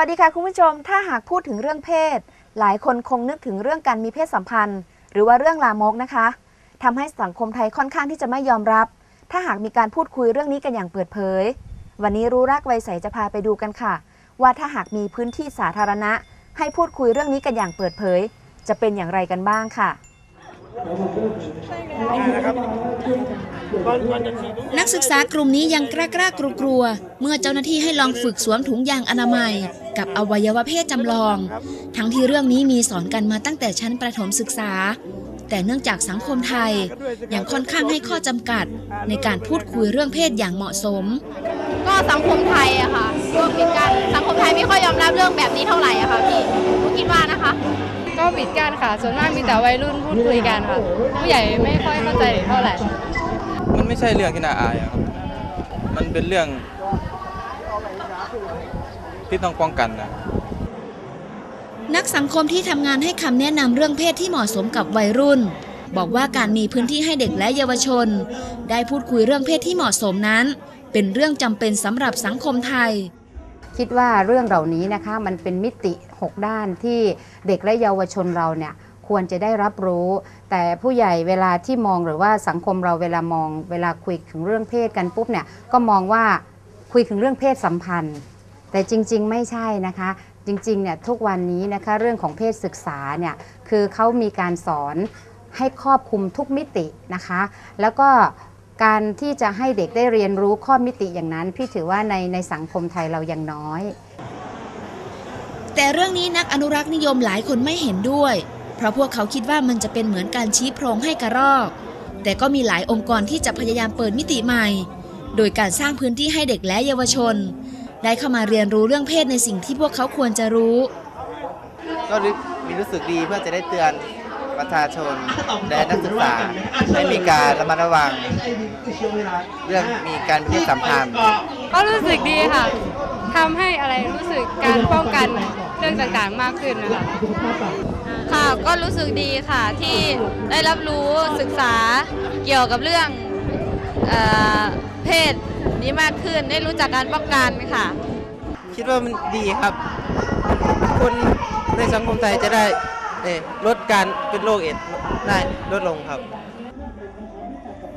สวัสดีค่ะคุณผู้ชม ถ้าหากพูดถึงเรื่องเพศ หลายคนคงนึกถึงเรื่องการมีเพศสัมพันธ์ หรือว่าเรื่องลามกนะคะทำให้สังคมไทยค่อนข้างที่จะไม่ยอมรับ ถ้าหากมีการพูดคุยเรื่องนี้กันอย่างเปิดเผย วันนี้รู้รักไวใสจะพาไปดูกันค่ะ ว่าถ้าหากมีพื้นที่สาธารณะ ให้พูดคุยเรื่องนี้กันอย่างเปิดเผย จะเป็นอย่างไรกันบ้างค่ะ นักศึกษากลุ่มนี้ยังกล้ากล้ากลัวกลัวๆเมื่อเจ้าหน้าที่ให้ลองฝึกสวมถุงยางอนามัย กับอวัยวะเพศจำลอง ทั้งที่เรื่องนี้มีสอนกันมาตั้งแต่ชั้นประถมศึกษา แต่เนื่องจากสังคมไทยยังค่อนข้างให้ข้อจำกัด ในการพูดคุยเรื่องเพศอย่างเหมาะสม ก็สังคมไทยอะค่ะก็ปิดกันสังคมไทยไม่ค่อยยอมรับเรื่องแบบนี้เท่าไหร่อะค่ะพี่ผู้คิดว่านะคะ ก็ปิดกั้นค่ะ ส่วนมากมีแต่วัยรุ่นพูดคุยกันค่ะผู้ใหญ่ไม่ค่อยเข้าใจเท่าไหร่ มันไม่ใช่เรื่องที่น่าอายอะครับ มันเป็นเรื่องที่ต้องป้องกันนะนักสังคมที่ทำงานให้คำแนะนำเรื่องเพศที่เหมาะสมกับวัยรุ่น บอกว่าการมีพื้นที่ให้เด็กและเยาวชน ได้พูดคุยเรื่องเพศที่เหมาะสมนั้น เป็นเรื่องจำเป็นสำหรับสังคมไทย คิดว่าเรื่องเหล่านี้นะคะมันเป็นมิติ 6 ด้านที่เด็กและเยาวชนเราเนี่ยควรจะได้รับรู้ แต่ผู้ใหญ่เวลาที่มองหรือว่าสังคมเราเวลามอง เวลาคุยถึงเรื่องเพศกันปุ๊บเนี่ยก็มองว่าคุยถึงเรื่องเพศสัมพันธ์ แต่จริง ๆ ไม่ใช่นะคะ จริงๆเนี่ยทุกวันนี้นะคะเรื่องของเพศศึกษาเนี่ยคือเขามีการสอนให้ครอบคลุมทุกมิตินะคะ แล้วก็การที่จะให้เด็กได้เรียนรู้ข้อมิติอย่างนั้น พี่ถือว่าในในสังคมไทยเรายังน้อย แต่เรื่องนี้นักอนุรักษ์นิยมหลายคนไม่เห็นด้วย เพราะพวกเขาคิดว่ามันจะเป็นเหมือนการชี้โพรงให้กระรอก แต่ก็มีหลายองค์กรที่จะพยายามเปิดมิติใหม่ โดยการสร้างพื้นที่ให้เด็กและเยาวชน ได้เข้ามาเรียนรู้เรื่องเพศในสิ่งที่พวกเขาควรจะรู้ ก็รู้มีรู้สึกดีเพื่อจะได้เตือนประชาชนและนักศึกษาให้มีการระมัดระวัง เรื่องมีการมีเพศสัมพันธ์ก็รู้สึกดีค่ะทำให้อะไรรู้สึกการป้องกัน เรื่องต่างๆมากขึ้นนะคะค่ะก็รู้สึกดีค่ะที่ได้รับรู้ศึกษาเกี่ยวกับเรื่องเออเพศนี้มากขึ้นได้รู้จักการป้องกันค่ะ คิดว่ามันดีครับ คนในสังคมไทยจะได้เอ่อลดการเป็นโรคเอดส์ได้ลดลงครับ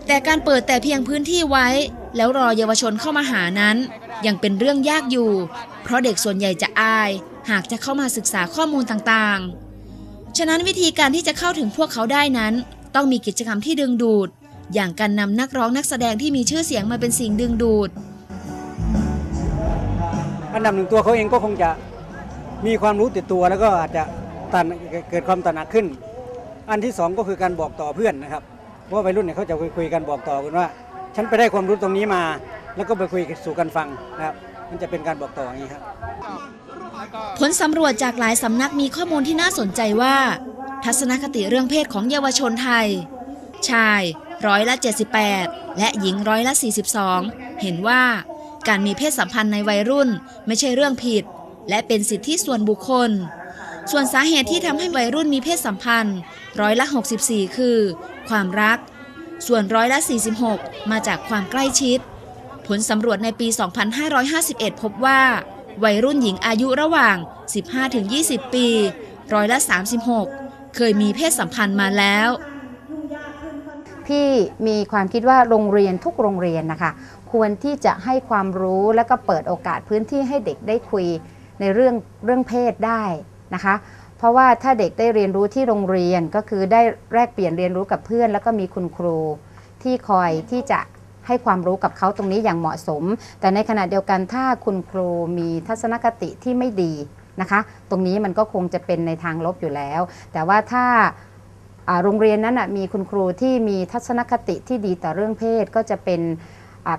แต่การเปิดแต่เพียงพื้นที่ไว้ แล้วรอเยาวชนเข้ามาหานั้น ยังเป็นเรื่องยากอยู่ เพราะเด็กส่วนใหญ่จะอาย หากจะเข้ามาศึกษาข้อมูลต่างๆ ฉะนั้นวิธีการที่จะเข้าถึงพวกเขาได้นั้น ต้องมีกิจกรรมที่ดึงดูด อย่างการนำนักร้องนักแสดงที่มีชื่อเสียงมาเป็นสิ่งดึงดูด อันดับหนึ่งตัวเขาเองก็คงจะมีความรู้ติดตัวแล้วก็อาจจะตันเกิดความตระหนักขึ้น อันที่สองก็คือการบอกต่อเพื่อนนะครับเพราะว่าวัยรุ่นเนี่ยเขาจะคุยคุยกันบอกต่อกันว่า ฉันไปได้ความรู้ตรงนี้มา แล้วก็ไปคุยสู่กันฟังนะครับ มันจะเป็นการบอกต่ออย่างนี้ครับผลสำรวจจากหลายสำนักมีข้อมูลที่น่าสนใจว่า ทัศนคติเรื่องเพศของเยาวชนไทย ชายร้อยละ 78 และหญิงร้อยละ 42 เห็นว่าการมีเพศสัมพันธ์ในวัยรุ่นไม่ใช่เรื่องผิด และเป็นสิทธิส่วนบุคคล ส่วนสาเหตุที่ทำให้วัยรุ่นมีเพศสัมพันธ์ร้อยละ 64 คือ ความรัก ส่วนร้อยละ 46 มาจากความใกล้ชิด ผลสำรวจในปี 2551 พบว่า วัยรุ่นหญิงอายุระหว่าง 15-20 ปี ร้อยละ 36 เคยมีเพศสัมพันธ์มาแล้ว พี่มีความคิดว่าโรงเรียนทุกโรงเรียนนะคะ ควรที่จะให้ความรู้แล้วก็เปิดโอกาสพื้นที่ให้เด็กได้คุยในเรื่องเรื่องเพศได้นะคะ เพราะว่าถ้าเด็กได้เรียนรู้ที่โรงเรียนก็คือได้แลกเปลี่ยนเรียนรู้กับเพื่อน แล้วก็มีคุณครูที่คอยที่จะ ให้ความรู้กับเขาตรงนี้อย่างเหมาะสม แต่ในขณะเดียวกันถ้าคุณครูมีทัศนคติที่ไม่ดีนะคะ ตรงนี้มันก็คงจะเป็นในทางลบอยู่แล้ว แต่ว่าถ้าโรงเรียนนั้นมีคุณครูที่มีทัศนคติที่ดีต่อเรื่องเพศก็จะเป็น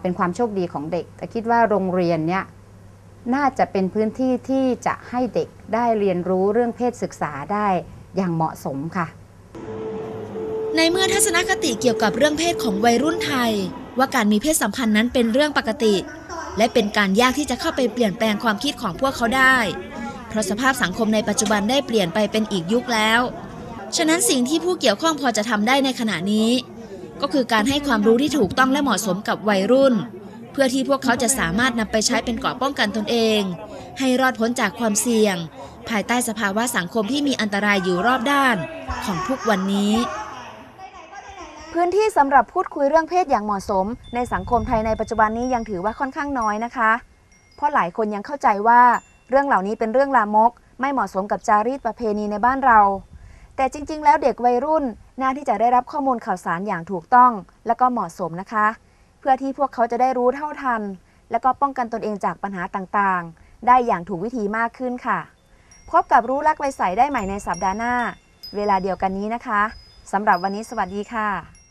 เป็นความโชคดีของเด็ก แต่คิดว่าโรงเรียนเนี่ยน่าจะเป็นพื้นที่ที่จะให้เด็กได้เรียนรู้เรื่องเพศศึกษาได้อย่างเหมาะสมค่ะ ในเมื่อทัศนคติเกี่ยวกับเรื่องเพศของวัยรุ่นไทย ว่าการมีเพศสัมพันธ์นั้นเป็นเรื่องปกติ และเป็นการยากที่จะเข้าไปเปลี่ยนแปลงความคิดของพวกเขาได้ เพราะสภาพสังคมในปัจจุบันได้เปลี่ยนไปเป็นอีกยุคแล้ว ฉะนั้นสิ่งที่ผู้เกี่ยวข้องพอจะทำได้ในขณะนี้ ก็คือการให้ความรู้ที่ถูกต้องและเหมาะสมกับวัยรุ่น เพื่อที่พวกเขาจะสามารถนำไปใช้เป็นเกราะป้องกันตนเอง ให้รอดพ้นจากความเสี่ยง ภายใต้สภาวะสังคมที่มีอันตรายอยู่รอบด้านของทุกวันนี้ พื้นที่สำหรับพูดคุยเรื่องเพศอย่างเหมาะสม ในสังคมไทยในปัจจุบันนี้ยังถือว่าค่อนข้างน้อยนะคะ เพราะหลายคนยังเข้าใจว่าเรื่องเหล่านี้เป็นเรื่องลามก ไม่เหมาะสมกับจารีตประเพณีในบ้านเรา แต่จริง ๆ แล้วเด็กวัยรุ่นน่าที่จะได้รับข้อมูลข่าวสารอย่างถูกต้อง และก็เหมาะสมนะคะ เพื่อที่พวกเขาจะได้รู้เท่าทัน และก็ป้องกันตนเองจากปัญหาต่างๆ ได้อย่างถูกวิธีมากขึ้นค่ะ พบกับรู้รักไวใสได้ใหม่ในสัปดาห์หน้า เวลาเดียวกันนี้นะคะสำหรับวันนี้สวัสดีค่ะ